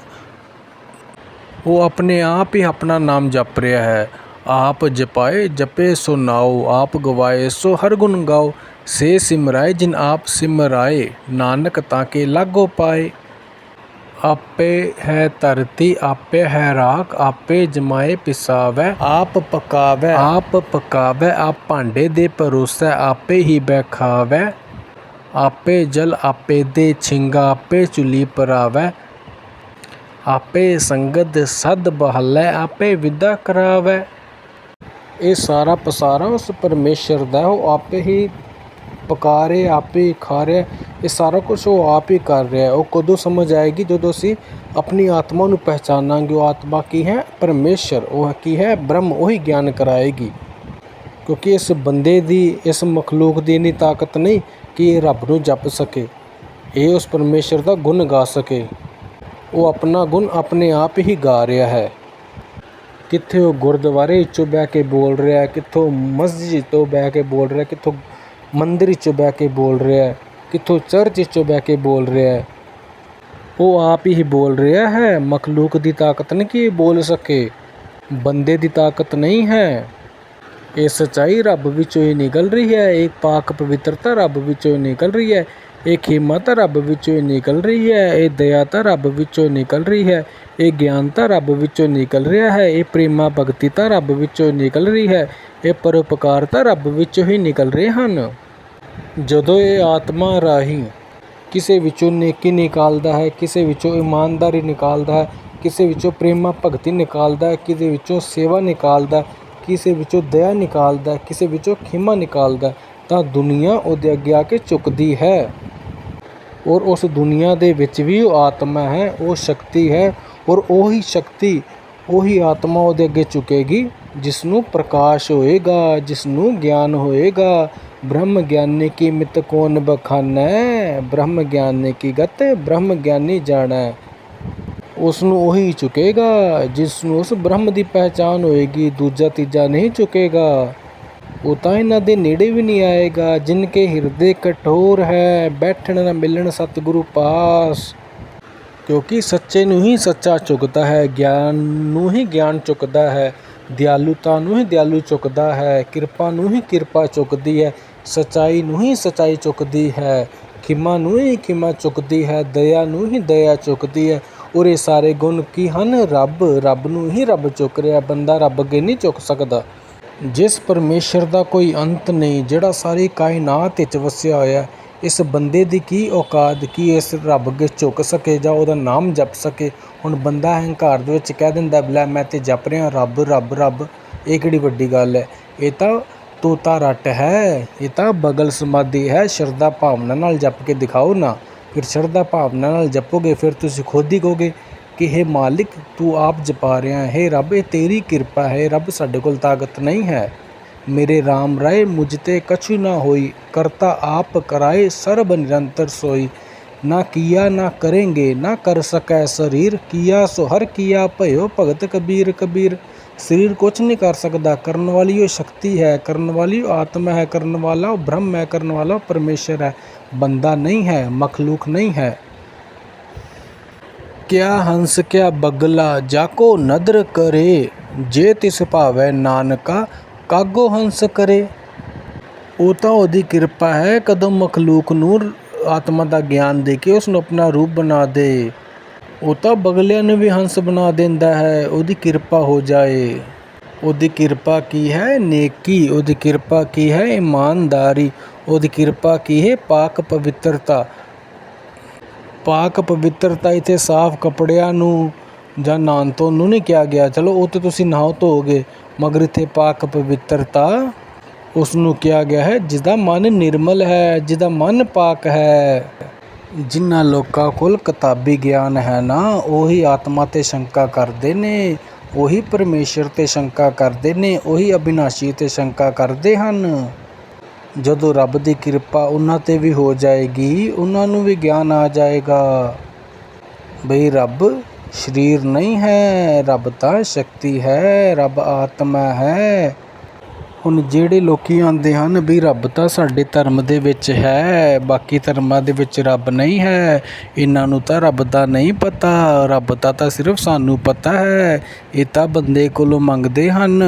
ਉਹ ਆਪਣੇ ਆਪ ਹੀ ਆਪਣਾ ਨਾਮ ਜਪ ਰਿਹਾ ਹੈ। ਆਪ ਜਪਾਏ, ਜਪੇ ਸੋ ਨਾਉ, ਆਪ ਗਵਾਏ ਸੋ ਹਰ ਗੁਣ ਗਾਓ। ਸੇ ਸਿਮਰਾਏ, ਜਿਨ ਆਪ ਸਿਮਰਾਏ, ਨਾਨਕ ਤਾਂ ਕੇ ਲਾਗੋ ਪਾਏ। ਆਪੇ ਹੈ ਧਰਤੀ, ਆਪੇ ਹੈ ਰਾਖ, ਆਪੇ ਜਮਾਏ ਪਿਸਾਵੈ, ਆਪ ਪਕਾਵੈ। ਆਪ ਪਕਾਵੈ, ਆਪ ਭਾਂਡੇ ਦੇ ਪਰੋਸੈ, ਆਪੇ ਹੀ ਬੈਖਾਵੈ ਆਪੇ ਜਲ, ਆਪੇ ਦੇ ਛਿੰਗਾ, ਆਪੇ ਚੁਲੀ ਪਰਾਵੈ ਆਪੇ ਸੰਗਤ ਸਦ ਬਹਲੇ, ਆਪੇ ਵਿਦਾ ਕਰਾਵੈ। ਇਹ ਸਾਰਾ ਪਸਾਰਾ ਉਸ ਪਰਮੇਸ਼ਰ ਦਾ ਉਹ ਆਪੇ ਹੀ ਪਕਾ ਰਿਹਾ ਆਪੇ ਹੀ ਖਾ ਰਿਹਾ ਇਹ ਸਾਰਾ ਕੁਝ ਉਹ ਆਪ ਹੀ ਕਰ ਰਿਹਾ ਉਹ ਕਦੋਂ ਸਮਝ ਆਏਗੀ ਜਦੋਂ ਅਸੀਂ ਆਪਣੀ ਆਤਮਾ ਨੂੰ ਪਹਿਚਾਨਾਂਗੇ? ਉਹ ਆਤਮਾ ਕੀ ਹੈ? ਪਰਮੇਸ਼ਰ। ਉਹ ਕੀ ਹੈ? ਬ੍ਰਹਮ। ਉਹੀ ਗਿਆਨ ਕਰਾਏਗੀ। ਕਿਉਂਕਿ ਇਸ ਬੰਦੇ ਦੀ, ਇਸ ਮਖਲੂਕ ਦੀ ਇੰਨੀ ਤਾਕਤ ਨਹੀਂ ਕਿ ਇਹ ਰੱਬ ਨੂੰ ਜਪ ਸਕੇ। ਇਹ ਉਸ ਪਰਮੇਸ਼ਰ ਦਾ ਗੁਣ ਗਾ ਸਕੇ। ਉਹ ਆਪਣਾ ਗੁਣ ਆਪਣੇ ਆਪ ਹੀ ਗਾ ਰਿਹਾ ਹੈ। ਕਿੱਥੇ ਉਹ ਗੁਰਦੁਆਰੇ 'ਚੋਂ ਬਹਿ ਕੇ ਬੋਲ ਰਿਹਾ ਕਿੱਥੋਂ ਮਸਜਿਦ ਤੋਂ ਬਹਿ ਕੇ ਬੋਲ ਰਿਹਾ ਕਿੱਥੋਂ ਮੰਦਿਰ ਵਿੱਚੋਂ ਬਹਿ ਕੇ ਬੋਲ ਰਿਹਾ ਕਿੱਥੋਂ ਚਰਚ ਵਿੱਚੋਂ ਬਹਿ ਕੇ ਬੋਲ ਰਿਹਾ ਉਹ ਆਪ ਹੀ ਬੋਲ ਰਿਹਾ ਹੈ, ਮਖਲੂਕ ਦੀ ਤਾਕਤ ਨਹੀਂ ਕਿ ਬੋਲ ਸਕੇ। ਬੰਦੇ ਦੀ ਤਾਕਤ ਨਹੀਂ ਹੈ। ਇਹ ਸਚਾਈ ਰੱਬ ਵਿੱਚੋਂ ਹੀ ਨਿਕਲ ਰਹੀ ਹੈ, ਇਹ ਪਾਕ ਪਵਿੱਤਰਤਾ ਰੱਬ ਵਿੱਚੋਂ ਹੀ ਨਿਕਲ ਰਹੀ ਹੈ, ਇਹ ਖਿਮਾ ਤਾਂ ਰੱਬ ਵਿੱਚੋਂ ਹੀ ਨਿਕਲ ਰਹੀ ਹੈ, ਇਹ ਦਇਆ ਰੱਬ ਵਿੱਚੋਂ ਨਿਕਲ ਰਹੀ ਹੈ, ਇਹ ਗਿਆਨਤਾ ਰੱਬ ਵਿੱਚੋਂ ਨਿਕਲ ਰਿਹਾ ਹੈ, ਇਹ ਪ੍ਰੇਮਾ ਭਗਤੀ ਤਾਂ ਰੱਬ ਵਿੱਚੋਂ ਨਿਕਲ ਰਹੀ ਹੈ, ਇਹ ਪਰਉਪਕਾਰਤਾ ਰੱਬ ਵਿੱਚੋਂ ਹੀ ਨਿਕਲ ਰਹੇ ਹਨ। ਜਦੋਂ ਇਹ ਆਤਮਾ ਰਾਹੀਂ ਕਿਸੇ ਵਿੱਚੋਂ ਨੇਕੀ ਨਿਕਾਲਦਾ ਹੈ, ਕਿਸੇ ਵਿੱਚੋਂ ਇਮਾਨਦਾਰੀ ਨਿਕਾਲਦਾ ਹੈ, ਕਿਸੇ ਵਿੱਚੋਂ ਪ੍ਰੇਮਾ ਭਗਤੀ ਨਿਕਾਲਦਾ ਹੈ, ਕਿਸੇ ਵਿੱਚੋਂ ਸੇਵਾ ਨਿਕਾਲਦਾ ਕਿਸੇ ਵਿੱਚੋਂ ਦਇਆ ਨਿਕਾਲਦਾ ਕਿਸੇ ਵਿੱਚੋਂ ਖਿਮਾ ਨਿਕਾਲਦਾ ਤਾਂ ਦੁਨੀਆ ਉਹਦੇ ਅੱਗੇ ਆ ਕੇ ਝੁਕਦੀ ਹੈ। ਔਰ ਉਸ ਦੁਨੀਆ ਦੇ ਵਿੱਚ ਵੀ ਉਹ ਆਤਮਾ ਹੈ, ਉਹ ਸ਼ਕਤੀ ਹੈ ਔਰ ਉਹੀ ਸ਼ਕਤੀ, ਉਹੀ ਆਤਮਾ ਉਹਦੇ ਅੱਗੇ ਝੁਕੇਗੀ ਜਿਸ ਨੂੰ ਪ੍ਰਕਾਸ਼ ਹੋਏਗਾ ਜਿਸ ਨੂੰ ਗਿਆਨ ਹੋਏਗਾ। ਬ੍ਰਹਮ ਗਿਆਨੀ ਕੀ ਮਿਤ ਕੋਨ ਬਖਾਨੈ? ਬ੍ਰਹਮ ਗਿਆਨੀ ਕੀ ਗਤ? ਬ੍ਰਹਮ ਗਿਆਨੀ ਜਾਣੈ। ਉਸ ਨੂੰ ਉਹੀ ਚੁਕੇਗਾ ਜਿਸ ਨੂੰ ਉਸ ਬ੍ਰਹਮ ਦੀ ਪਹਿਚਾਨ ਹੋਏਗੀ, ਦੂਜਾ ਤੀਜਾ ਨਹੀਂ ਚੁਕੇਗਾ। ਉਹ ਤਾਂ ਇਹਨਾਂ ਦੇ ਨੇੜੇ ਵੀ ਨਹੀਂ ਆਏਗਾ ਜਿਨ ਕੇ ਹਿਰਦੇ ਕਠੋਰ ਹੈ, ਬੈਠਣ ਨਾ ਮਿਲਣ ਸਤਿਗੁਰੂ ਪਾਸ। ਕਿਉਂਕਿ ਸੱਚੇ ਨੂੰ ਹੀ ਸੱਚਾ ਚੁੱਕਦਾ ਹੈ, ਗਿਆਨ ਨੂੰ ਹੀ ਗਿਆਨ ਚੁੱਕਦਾ ਹੈ ਦਿਆਲੂਤਾ ਨੂੰ ਹੀ ਦਿਆਲੂ ਚੁੱਕਦਾ ਹੈ, ਕਿਰਪਾ ਨੂੰ ਹੀ ਕਿਰਪਾ ਚੁੱਕਦੀ ਹੈ ਸੱਚਾਈ ਨੂੰ ਹੀ ਸੱਚਾਈ ਚੁੱਕਦੀ ਹੈ। ਖਿਮਾ ਨੂੰ ਹੀ ਖਿਮਾ ਚੁੱਕਦੀ ਹੈ, ਦਇਆ ਨੂੰ ਹੀ ਦਇਆ ਚੁੱਕਦੀ ਹੈ। ਔਰ ਇਹ ਸਾਰੇ ਗੁਣ ਕੀ ਹਨ? ਰੱਬ ਰੱਬ ਨੂੰ ਹੀ ਰੱਬ ਚੁੱਕ ਰਿਹਾ। ਬੰਦਾ ਰੱਬ ਅੱਗੇ ਨਹੀਂ ਚੁੱਕ ਸਕਦਾ। ਜਿਸ ਪਰਮੇਸ਼ਰ ਦਾ ਕੋਈ ਅੰਤ ਨਹੀਂ, ਜਿਹੜਾ ਸਾਰੀ ਕਾਇਨਾਤ ਵਿੱਚ ਵਸਿਆ ਹੋਇਆ ਇਸ ਬੰਦੇ ਦੀ ਕੀ ਔਕਾਤ? ਕੀ ਇਸ ਰੱਬ ਅੱਗੇ ਝੁਕ ਸਕੇ ਜਾਂ ਉਹਦਾ ਨਾਮ ਜਪ ਸਕੇ? ਹੁਣ ਬੰਦਾ ਹੰਕਾਰ ਦੇ ਵਿੱਚ ਕਹਿ ਦਿੰਦਾ ਲੈ, ਮੈਂ ਤੇ ਜਪ ਰਿਹਾ। ਰੱਬ ਰੱਬ ਰੱਬ। ਇਹ ਕਿਹੜੀ ਵੱਡੀ ਗੱਲ ਹੈ? ਇਹ ਤਾਂ ਤੋਤਾ ਰੱਟ ਹੈ, ਇਹ ਤਾਂ ਬਗਲ ਸਮਾਧੀ ਹੈ, ਸ਼ਰਧਾ ਭਾਵਨਾ ਨਾਲ ਜਪ ਕੇ ਦਿਖਾਓ ਨਾ। ਫਿਰ ਸ਼ਰਧਾ ਭਾਵਨਾ ਨਾਲ ਜਪੋਗੇ, ਫਿਰ ਤੁਸੀਂ ਖੁਦ ਹੀ ਕਹੋਗੇ ਕਿ हे ਮਾਲਿਕ, ਤੂੰ ਆਪ ਜਪਾ ਰਿਹਾ ਹੈ, ਰੱਬ, ਇਹ ਤੇਰੀ ਕਿਰਪਾ ਹੈ, ਰੱਬ ਸਾਡੇ ਕੋਲ ਤਾਕਤ ਨਹੀਂ ਹੈ। ਮੇਰੇ ਰਾਮ ਰਾਏ, ਮੁਝ ਤੇ ਕਛੂ ਨਾ ਹੋਈ, ਕਰਤਾ ਆਪ ਕਰਾਏ, ਸਰਬ ਨਿਰੰਤਰ ਸੋਈ। ਨਾ ਕੀਆ, ਨਾ ਕਰੇਗੇ, ਨਾ ਕਰ ਸਕੈ ਸਰੀਰ, ਕੀਆ ਸੋ ਹਰ ਕੀਆ, ਭਇਓ ਭਗਤ ਕਬੀਰ ਕਬੀਰ। ਸਰੀਰ ਕੁਛ ਨਹੀਂ ਕਰ ਸਕਦਾ। ਕਰਨ ਵਾਲੀ ਉਹ ਸ਼ਕਤੀ ਹੈ। ਕਰਨ ਵਾਲੀ ਉਹ ਆਤਮਾ ਹੈ। ਕਰਨ ਵਾਲਾ ਉਹ ਬ੍ਰਹਮ ਹੈ। ਕਰਨ ਵਾਲਾ ਉਹ ਪਰਮੇਸ਼ਰ ਹੈ। ਬੰਦਾ ਨਹੀਂ ਹੈ। ਮਖਲੂਕ ਨਹੀਂ ਹੈ। ਕਿਆ ਹੰਸ, ਕਿਆ ਬਗਲਾ, ਜਾਕੋ ਨਦਰ ਕਰੇ, ਜੇ ਤਿਸ ਭਾਵੈ ਨਾਨਕਾ, ਕਾਗੋ ਹੰਸ ਕਰੇ। ਉਹ ਤਾਂ ਉਹਦੀ ਕਿਰਪਾ ਹੈ। ਕਦੋਂ ਮਖਲੂਕ ਨੂੰ ਆਤਮਾ ਦਾ ਗਿਆਨ ਦੇ ਕੇ ਉਸ ਨੂੰ ਆਪਣਾ ਰੂਪ ਬਣਾ ਦੇ। ਉਹ ਤਾਂ ਬਗਲਿਆਂ ਨੂੰ ਵੀ ਹੰਸ ਬਣਾ ਦਿੰਦਾ ਹੈ, ਉਹਦੀ ਕਿਰਪਾ ਹੋ ਜਾਏ। ਉਹਦੀ ਕਿਰਪਾ ਕੀ ਹੈ? ਨੇਕੀ। ਉਹਦੀ ਕਿਰਪਾ ਕੀ ਹੈ? ਇਮਾਨਦਾਰੀ। ਉਹਦੀ ਕਿਰਪਾ ਕੀ ਹੈ? ਪਾਕ ਪਵਿੱਤਰਤਾ। ਪਾਕ ਪਵਿੱਤਰਤਾ ਇਥੇ ਸਾਫ਼ ਕੱਪੜਿਆਂ ਨੂੰ ਜਾਂ ਨਹਾਉਣ ਤੋਂ ਨੂੰ ਨਹੀਂ ਕਿਹਾ ਗਿਆ। ਚਲੋ, ਉਹ ਤੇ ਤੁਸੀਂ ਨਹਾਓ ਧੋਗੇ ਮਗਰ ਇਥੇ ਪਾਕ ਪਵਿੱਤਰਤਾ ਉਸ ਨੂੰ ਕਿਹਾ ਗਿਆ ਹੈ ਜਿਹਦਾ ਮਨ ਨਿਰਮਲ ਹੈ ਜਿਹਦਾ ਮਨ ਪਾਕ ਹੈ। ਜਿਨ੍ਹਾਂ ਲੋਕਾਂ ਕੋਲ ਕਿਤਾਬੀ ਗਿਆਨ ਹੈ ਨਾ, ਉਹੀ ਆਤਮਾ ਤੇ ਸ਼ੰਕਾ ਕਰਦੇ ਨੇ, ਉਹੀ ਪਰਮੇਸ਼ਰ ਤੇ ਸ਼ੰਕਾ ਕਰਦੇ ਨੇ, ਉਹੀ ਅਬਿਨਾਸ਼ੀ ਤੇ ਸ਼ੰਕਾ ਕਰਦੇ ਹਨ। ਜਦੋਂ ਰੱਬ ਦੀ ਕਿਰਪਾ ਉਹਨਾਂ ਤੇ ਵੀ ਹੋ ਜਾਏਗੀ, ਉਹਨਾਂ ਨੂੰ ਵੀ ਗਿਆਨ ਆ ਜਾਏਗਾ। ਬਈ ਰੱਬ ਸਰੀਰ ਨਹੀਂ ਹੈ, ਰੱਬ ਤਾਂ ਸ਼ਕਤੀ ਹੈ, ਰੱਬ ਆਤਮਾ ਹੈ। ਹੁਣ ਜਿਹੜੇ ਲੋਕ ਆਉਂਦੇ ਹਨ ਵੀ ਰੱਬ ਤਾਂ ਸਾਡੇ ਧਰਮ ਦੇ ਵਿੱਚ ਹੈ, ਬਾਕੀ ਧਰਮਾਂ ਦੇ ਵਿੱਚ ਰੱਬ ਨਹੀਂ ਹੈ, ਇਹਨਾਂ ਨੂੰ ਤਾਂ ਰੱਬ ਦਾ ਨਹੀਂ ਪਤਾ, ਰੱਬ ਦਾ ਤਾਂ ਸਿਰਫ ਸਾਨੂੰ ਪਤਾ ਹੈ, ਇਹ ਤਾਂ ਬੰਦੇ ਕੋਲੋਂ ਮੰਗਦੇ ਹਨ।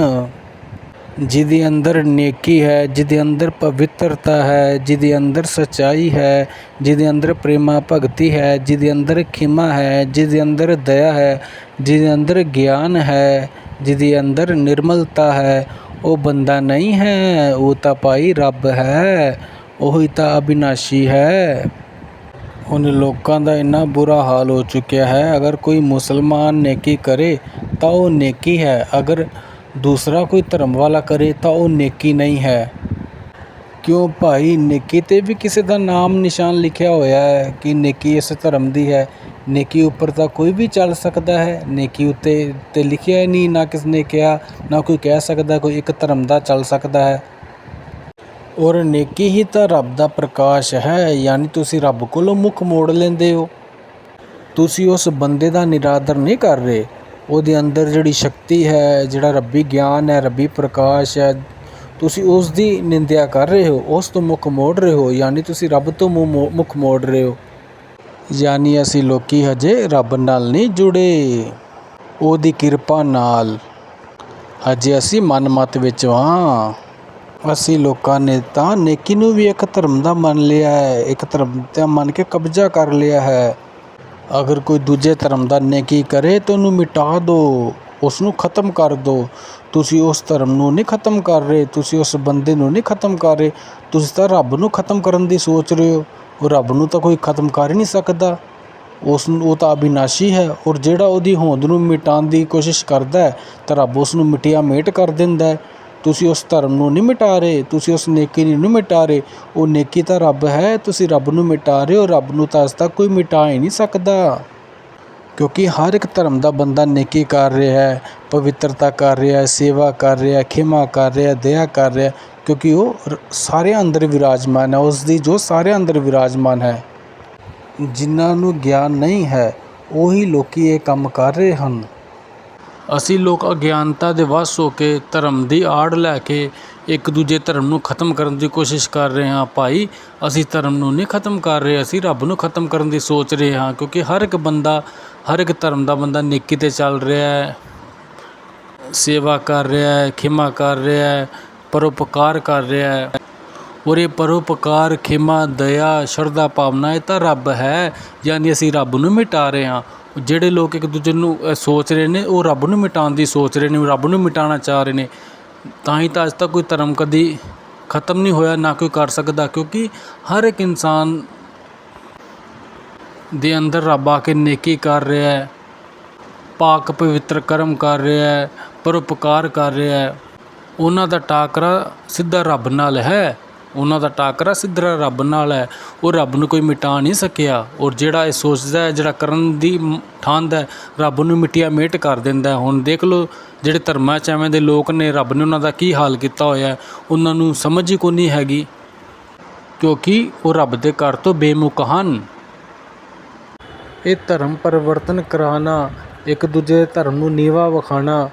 ਜਿਹਦੇ ਅੰਦਰ ਨੇਕੀ ਹੈ, ਜਿਹਦੇ ਅੰਦਰ ਪਵਿੱਤਰਤਾ ਹੈ, ਜਿਹਦੇ ਅੰਦਰ ਸਚਾਈ ਹੈ, ਜਿਹਦੇ ਅੰਦਰ ਪ੍ਰੇਮਾ ਭਗਤੀ ਹੈ, ਜਿਹਦੇ ਅੰਦਰ ਖਿਮਾ ਹੈ, ਜਿਹਦੇ ਅੰਦਰ ਦਇਆ ਹੈ, ਜਿਹਦੇ ਅੰਦਰ ਗਿਆਨ ਹੈ, ਜਿਹਦੇ ਅੰਦਰ ਨਿਰਮਲਤਾ ਹੈ ਉਹ ਬੰਦਾ ਨਹੀਂ ਹੈ, ਉਹ ਤਾਂ ਭਾਈ ਰੱਬ ਹੈ, ਉਹੀ ਤਾਂ ਅਬਿਨਾਸ਼ੀ ਹੈ। ਹੁਣ ਲੋਕਾਂ ਦਾ ਇੰਨਾ ਬੁਰਾ ਹਾਲ ਹੋ ਚੁੱਕਿਆ ਹੈ, ਅਗਰ ਕੋਈ ਮੁਸਲਮਾਨ ਨੇਕੀ ਕਰੇ ਤਾਂ ਉਹ ਨੇਕੀ ਹੈ, ਅਗਰ ਦੂਸਰਾ ਕੋਈ ਧਰਮ ਵਾਲਾ ਕਰੇ ਤਾਂ ਉਹ ਨੇਕੀ ਨਹੀਂ ਹੈ। ਕਿਉਂ ਭਾਈ ਨੇਕੀ ਤੇ ਵੀ ਕਿਸੇ ਦਾ ਨਾਮ ਨਿਸ਼ਾਨ ਲਿਖਿਆ ਹੋਇਆ ਹੈ ਕਿ ਨੇਕੀ ਇਸ ਧਰਮ ਦੀ ਹੈ? ਨੇਕੀ ਉੱਪਰ ਤਾਂ ਕੋਈ ਵੀ ਚੱਲ ਸਕਦਾ ਹੈ। ਨੇਕੀ ਉੱਤੇ ਤਾਂ ਲਿਖਿਆ ਹੀ ਨਹੀਂ, ਨਾ ਕਿਸੇ ਨੇ ਕਿਹਾ, ਨਾ ਕੋਈ ਕਹਿ ਸਕਦਾ ਕੋਈ ਇੱਕ ਧਰਮ ਦਾ ਚੱਲ ਸਕਦਾ ਹੈ। ਔਰ ਨੇਕੀ ਹੀ ਤਾਂ ਰੱਬ ਦਾ ਪ੍ਰਕਾਸ਼ ਹੈ, ਯਾਨੀ ਤੁਸੀਂ ਰੱਬ ਕੋਲੋਂ ਮੁੱਖ ਮੋੜ ਲੈਂਦੇ ਹੋ। ਤੁਸੀਂ ਉਸ ਬੰਦੇ ਦਾ ਨਿਰਾਦਰ ਨਹੀਂ ਕਰ ਰਹੇ। ਉਹਦੇ ਅੰਦਰ ਜਿਹੜੀ ਸ਼ਕਤੀ ਹੈ, ਜਿਹੜਾ ਰੱਬੀ ਗਿਆਨ ਹੈ, ਰੱਬੀ ਪ੍ਰਕਾਸ਼ ਹੈ ਤੁਸੀਂ ਉਸ ਦੀ ਨਿੰਦਿਆ ਕਰ ਰਹੇ ਹੋ, ਉਸ ਤੋਂ ਮੁੱਖ ਮੋੜ ਰਹੇ ਹੋ, ਯਾਨੀ ਤੁਸੀਂ ਰੱਬ ਤੋਂ ਮੂੰਹ ਮੁੱਖ ਮੋੜ ਰਹੇ ਹੋ। ਯਾਨੀ ਅਸੀਂ ਲੋਕੀ ਹਜੇ ਰੱਬ ਨਾਲ ਨਹੀਂ ਜੁੜੇ। ਉਹਦੀ ਕਿਰਪਾ ਨਾਲ। ਹਜੇ ਅਸੀਂ ਮਨਮਤ ਵਿੱਚ ਹਾਂ। ਅਸੀਂ ਲੋਕਾਂ ਨੇ ਤਾਂ ਨੇਕੀ ਨੂੰ ਵੀ ਇੱਕ ਧਰਮ ਦਾ ਮੰਨ ਲਿਆ ਹੈ, ਇੱਕ ਧਰਮ ਦਾ ਮੰਨ ਕੇ ਕਬਜ਼ਾ ਕਰ ਲਿਆ ਹੈ। ਅਗਰ ਕੋਈ ਦੂਜੇ ਧਰਮ ਦਾ ਨੇਕੀ ਕਰੇ ਤਾਂ ਉਹਨੂੰ ਮਿਟਾ ਦਿਓ ਉਸ ਨੂੰ ਖਤਮ ਕਰ ਦਿਓ ਤੁਸੀਂ ਉਸ ਧਰਮ ਨੂੰ ਨਹੀਂ ਖਤਮ ਕਰ ਰਹੇ, ਤੁਸੀਂ ਉਸ ਬੰਦੇ ਨੂੰ ਨਹੀਂ ਖਤਮ ਕਰ ਰਹੇ, ਤੁਸੀਂ ਤਾਂ ਰੱਬ ਨੂੰ ਖਤਮ ਕਰਨ ਦੀ ਸੋਚ ਰਹੇ ਹੋ। ਉਹ ਰੱਬ ਨੂੰ ਤਾਂ ਕੋਈ ਖਤਮ ਕਰ ਹੀ ਨਹੀਂ ਸਕਦਾ। ਉਸ ਨੂੰ, ਉਹ ਤਾਂ ਅਬਿਨਾਸ਼ੀ ਹੈ ਔਰ ਜਿਹੜਾ ਉਹਦੀ ਹੋਂਦ ਨੂੰ ਮਿਟਾਉਣ ਦੀ ਕੋਸ਼ਿਸ਼ ਕਰਦਾ ਹੈ, ਤਾਂ ਰੱਬ ਉਸ ਨੂੰ ਮਿਟਿਆ ਮੇਟ ਕਰ ਦਿੰਦਾ ਹੈ। ਤੁਸੀਂ ਉਸ ਧਰਮ ਨੂੰ ਨਹੀਂ ਮਿਟਾ ਰਹੇ, ਤੁਸੀਂ ਉਸ ਨੇਕੀ ਨੂੰ ਨਹੀਂ ਮਿਟਾ ਰਹੇ। ਉਹ ਨੇਕੀ ਤਾਂ ਰੱਬ ਹੈ, ਤੁਸੀਂ ਰੱਬ ਨੂੰ ਮਿਟਾ ਰਹੇ ਹੋ, ਰੱਬ ਨੂੰ ਤਾਂ ਅੱਜ ਤੱਕ ਕੋਈ ਮਿਟਾ ਹੀ ਨਹੀਂ ਸਕਦਾ। ਕਿਉਂਕਿ ਹਰ ਇੱਕ ਧਰਮ ਦਾ ਬੰਦਾ ਨੇਕੀ ਕਰ ਰਿਹਾ ਹੈ, ਪਵਿੱਤਰਤਾ ਕਰ ਰਿਹਾ ਸੇਵਾ ਕਰ ਰਿਹਾ ਹੈ, ਖਿਮਾ ਕਰ ਰਿਹਾ ਦਇਆ ਕਰ ਰਿਹਾ ਕਿਉਂਕਿ ਉਹ ਰ- ਸਾਰਿਆਂ ਅੰਦਰ ਵਿਰਾਜਮਾਨ ਹੈ ਉਸ ਦੀ ਜੋ ਸਾਰਿਆਂ ਅੰਦਰ ਵਿਰਾਜਮਾਨ ਹੈ, ਜਿਨ੍ਹਾਂ ਨੂੰ ਗਿਆਨ ਨਹੀਂ ਹੈ, ਉਹੀ ਲੋਕ ਇਹ ਕੰਮ ਕਰ ਰਹੇ ਹਨ। ਅਸੀਂ ਲੋਕ ਅਗਿਆਨਤਾ ਦੇ ਵਸ ਹੋ ਕੇ ਧਰਮ ਦੀ ਆੜ ਲੈ ਕੇ ਇੱਕ ਦੂਜੇ ਧਰਮ ਨੂੰ ਖਤਮ ਕਰਨ ਦੀ ਕੋਸ਼ਿਸ਼ ਕਰ ਰਹੇ ਹਾਂ। ਭਾਈ, ਅਸੀਂ ਧਰਮ ਨੂੰ ਨਹੀਂ ਖਤਮ ਕਰ ਰਹੇ, ਅਸੀਂ ਰੱਬ ਨੂੰ ਖਤਮ ਕਰਨ ਦੀ ਸੋਚ ਰਹੇ ਹਾਂ, ਕਿਉਂਕਿ ਹਰ ਇੱਕ ਬੰਦਾ ਹਰ ਇੱਕ ਧਰਮ ਦਾ ਬੰਦਾ ਨੇਕੀ ਤੇ ਚੱਲ ਰਿਹਾ ਸੇਵਾ ਕਰ ਰਿਹਾ ਹੈ, ਖਿਮਾ ਕਰ ਰਿਹਾ ਹੈ, ਪਰਉਪਕਾਰ ਕਰ ਰਿਹਾ ਔਰ ਇਹ ਪਰਉਪਕਾਰ, ਖਿਮਾ, ਦਇਆ, ਸ਼ਰਧਾ, ਭਾਵਨਾ, ਇਹ ਤਾਂ ਰੱਬ ਹੈ, ਯਾਨੀ ਅਸੀਂ ਰੱਬ ਨੂੰ ਮਿਟਾ ਰਹੇ ਹਾਂ। ਜਿਹੜੇ ਲੋਕ ਇੱਕ ਦੂਜੇ ਨੂੰ ਸੋਚ ਰਹੇ ਨੇ, ਉਹ ਰੱਬ ਨੂੰ ਮਿਟਾਉਣ ਦੀ ਸੋਚ ਰਹੇ ਨੇ, ਰੱਬ ਨੂੰ ਮਿਟਾਉਣਾ ਚਾਹ ਰਹੇ ਨੇ। ਤਾਂ ਹੀ ਤਾਂ ਅੱਜ ਤੱਕ ਕੋਈ ਧਰਮ ਕਦੀ ਖਤਮ ਨਹੀਂ ਹੋਇਆ, ਨਾ ਕੋਈ ਕਰ ਸਕਦਾ, ਕਿਉਂਕਿ ਹਰ ਇੱਕ ਇਨਸਾਨ ਦੇ ਅੰਦਰ ਰੱਬ ਆ ਕੇ ਨੇਕੀ ਕਰ ਰਿਹਾ ਹੈ। ਪਾਕ ਪਵਿੱਤਰ ਕਰਮ ਕਰ ਰਿਹਾ ਹੈ, ਪਰਉਪਕਾਰ ਕਰ ਰਿਹਾ ਹੈ। ਉਹਨਾਂ ਦਾ ਟਾਕਰਾ ਸਿੱਧਾ ਰੱਬ ਨਾਲ ਹੈ। ਉਹਨਾਂ ਦਾ ਟਾਕਰਾ ਸਿੱਧਾ ਰੱਬ ਨਾਲ ਹੈ। ਉਹ ਰੱਬ ਨੂੰ ਕੋਈ ਮਿਟਾ ਨਹੀਂ ਸਕਿਆ। ਔਰ ਜਿਹੜਾ ਇਹ ਸੋਚਦਾ ਹੈ, ਜਿਹੜਾ ਕਰਨ ਦੀ ਠਾਂਦਾ ਰੱਬ ਨੂੰ ਮਿੱਟੀਆ ਮੇਟ ਕਰ ਦਿੰਦਾ ਹੁਣ ਦੇਖ ਲਓ,
ਜਿਹੜੇ ਧਰਮਾਂ 'ਚ ਐਵੇਂ ਦੇ ਲੋਕ ਨੇ, ਰੱਬ ਨੇ ਉਹਨਾਂ ਦਾ ਕੀ ਹਾਲ ਕੀਤਾ ਹੋਇਆ ਉਹਨਾਂ ਨੂੰ ਸਮਝ ਹੀ ਕੋਈ ਨਹੀਂ ਹੈਗੀ। ਕਿਉਂਕਿ ਉਹ ਰੱਬ ਦੇ ਘਰ ਤੋਂ ਬੇਮੁਖ ਹਨ।
ਇਹ ਧਰਮ ਪਰਿਵਰਤਨ ਕਰਾਉਣਾ ਇੱਕ ਦੂਜੇ ਦੇ ਧਰਮ ਨੂੰ ਨੀਵਾ ਵਿਖਾਉਣਾ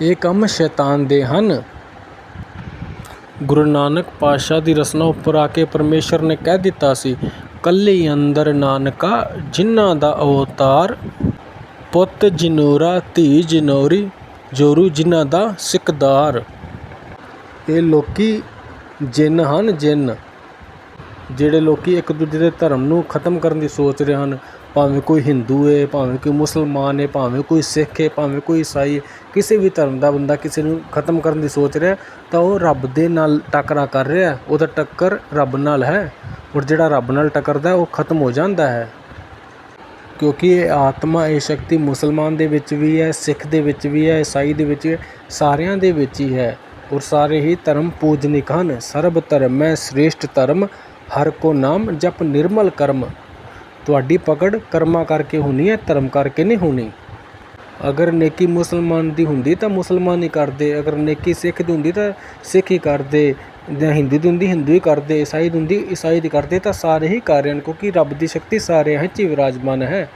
ਇਹ ਕੰਮ ਸ਼ੈਤਾਨ ਦੇ ਹਨ। ਗੁਰੂ ਨਾਨਕ ਪਾਤਸ਼ਾਹ ਦੀ ਰਸਨਾ ਉੱਪਰ ਆ ਕੇ ਪਰਮੇਸ਼ਰ ਨੇ ਕਹਿ ਦਿੱਤਾ ਸੀ, ਕੱਲੀ ਅੰਦਰ ਨਾਨਕਾ, ਜਿਨ੍ਹਾਂ ਦਾ ਅਵਤਾਰ ਪੁੱਤ ਜਨੋਰਾ, ਧੀ ਜਨੋਰੀ, ਜੋਰੂ ਜਿਨ੍ਹਾਂ ਦਾ ਸਿਕਦਾਰ। ਇਹ ਲੋਕੀ ਜਿੰਨ ਹਨ ਜਿੰਨ। ਜਿਹੜੇ ਲੋਕ ਇੱਕ ਦੂਜੇ ਦੇ ਧਰਮ ਨੂੰ ਖਤਮ ਕਰਨ ਦੀ ਸੋਚ ਰਹੇ ਹਨ, ਭਾਵੇਂ ਕੋਈ ਹਿੰਦੂ ਹੈ ਭਾਵੇਂ ਕੋਈ ਮੁਸਲਮਾਨ ਹੈ ਭਾਵੇਂ ਕੋਈ ਸਿੱਖ ਹੈ ਭਾਵੇਂ ਕੋਈ ਈਸਾਈ ਹੈ ਕਿਸੇ ਵੀ ਧਰਮ ਦਾ ਬੰਦਾ ਕਿਸੇ ਨੂੰ ਖਤਮ ਕਰਨ ਦੀ ਸੋਚ ਰਿਹਾ, ਤਾਂ ਉਹ ਰੱਬ ਦੇ ਨਾਲ ਟਾਕਰਾ ਕਰ ਰਿਹਾ ਉਹਦਾ ਟੱਕਰ ਰੱਬ ਨਾਲ ਹੈ। ਔਰ ਜਿਹੜਾ ਰੱਬ ਨਾਲ ਟੱਕਰਦਾ, ਉਹ ਖਤਮ ਹੋ ਜਾਂਦਾ ਹੈ। ਕਿਉਂਕਿ ਇਹ ਆਤਮਾ, ਇਹ ਸ਼ਕਤੀ ਮੁਸਲਮਾਨ ਦੇ ਵਿੱਚ ਵੀ ਹੈ, ਸਿੱਖ ਦੇ ਵਿੱਚ ਵੀ ਹੈ, ਈਸਾਈ ਦੇ ਵਿੱਚ ਵੀ ਸਾਰਿਆਂ ਦੇ ਵਿੱਚ ਹੀ ਹੈ। ਔਰ ਸਾਰੇ ਹੀ ਧਰਮ ਪੂਜਨਿਕ ਹਨ। ਸਰਬ ਧਰਮ ਹੈ, ਸ੍ਰੇਸ਼ਟ ਧਰਮ। ਹਰ ਕੋ ਨਾਮ ਜਪ ਨਿਰਮਲ ਕਰਮ। ਤੁਹਾਡੀ ਪਕੜ ਕਰਮਾਂ ਕਰਕੇ ਹੋਣੀ ਹੈ, ਧਰਮ ਕਰਕੇ ਨਹੀਂ ਹੋਣੀ। ਅਗਰ ਨੇਕੀ ਮੁਸਲਮਾਨ ਦੀ ਹੁੰਦੀ ਤਾਂ ਮੁਸਲਮਾਨ ਹੀ ਕਰਦੇ, ਅਗਰ ਨੇਕੀ ਸਿੱਖ ਦੀ ਹੁੰਦੀ ਤਾਂ ਸਿੱਖ ਹੀ ਕਰਦੇ, ਜਾਂ ਹਿੰਦੂ ਦੀ ਹੁੰਦੀ, ਹਿੰਦੂ ਹੀ ਕਰਦੇ, ਈਸਾਈ ਦੀ ਹੁੰਦੀ, ਈਸਾਈ ਦੀ ਕਰਦੇ ਤਾਂ ਸਾਰੇ ਹੀ ਕਰ ਰਹੇ ਹਨ ਕਿਉਂਕਿ ਰੱਬ ਦੀ ਸ਼ਕਤੀ ਸਾਰਿਆਂ ਵਿੱਚ ਹੀ ਵਿਰਾਜਮਾਨ ਹੈ।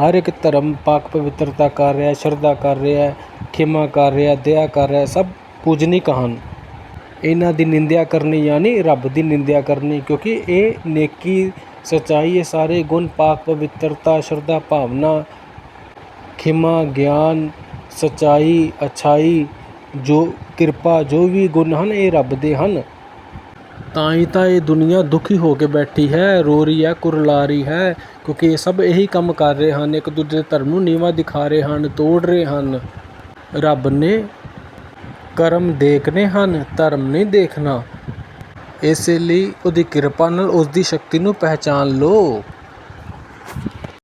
ਹਰ ਇੱਕ ਧਰਮ ਪਾਕ ਪਵਿੱਤਰਤਾ ਕਰ ਰਿਹਾ, ਸ਼ਰਧਾ ਕਰ ਰਿਹਾ ਹੈ ਖਿਮਾ ਕਰ ਰਿਹਾ, ਦਇਆ ਕਰ ਰਿਹਾ, ਸਭ ਪੂਜਨੀਕ ਹਨ। ਇਹਨਾਂ ਦੀ ਨਿੰਦਿਆ ਕਰਨੀ ਯਾਨੀ ਰੱਬ ਦੀ ਨਿੰਦਿਆ ਕਰਨੀ, ਕਿਉਂਕਿ ਇਹ ਨੇਕੀ ਸੱਚਾਈ ਇਹ ਸਾਰੇ ਗੁਣ ਪਾਕ ਪਵਿੱਤਰਤਾ, ਸ਼ਰਧਾ, ਭਾਵਨਾ, ਖਿਮਾ, ਗਿਆਨ, ਸੱਚਾਈ, ਅਛਾਈ, ਜੋ ਕਿਰਪਾ, ਜੋ ਵੀ ਗੁਣ ਹਨ, ਇਹ ਰੱਬ ਦੇ ਹਨ। ਤਾਂ ਹੀ ਤਾਂ ਇਹ ਦੁਨੀਆ ਦੁਖੀ ਹੋ ਕੇ ਬੈਠੀ ਹੈ, ਰੋ ਰਹੀ ਹੈ, ਕੁਰਲਾ ਰਹੀ ਹੈ, ਕਿਉਂਕਿ ਇਹ ਸਭ ਇਹੀ ਕੰਮ ਕਰ ਰਹੇ ਹਨ, ਇੱਕ ਦੂਜੇ ਦੇ ਧਰਮ ਨੂੰ ਨੀਵਾ ਦਿਖਾ ਰਹੇ ਹਨ, ਤੋੜ ਰਹੇ ਹਨ। ਰੱਬ ਨੇ ਕਰਮ ਦੇਖਣੇ ਹਨ, ਧਰਮ ਨਹੀਂ ਦੇਖਣਾ। ਇਸੇ ਲਈ ਉਹਦੀ ਕਿਰਪਾ ਨਾਲ ਉਸ ਦੀ ਸ਼ਕਤੀ ਨੂੰ ਪਹਿਚਾਣ ਲਓ।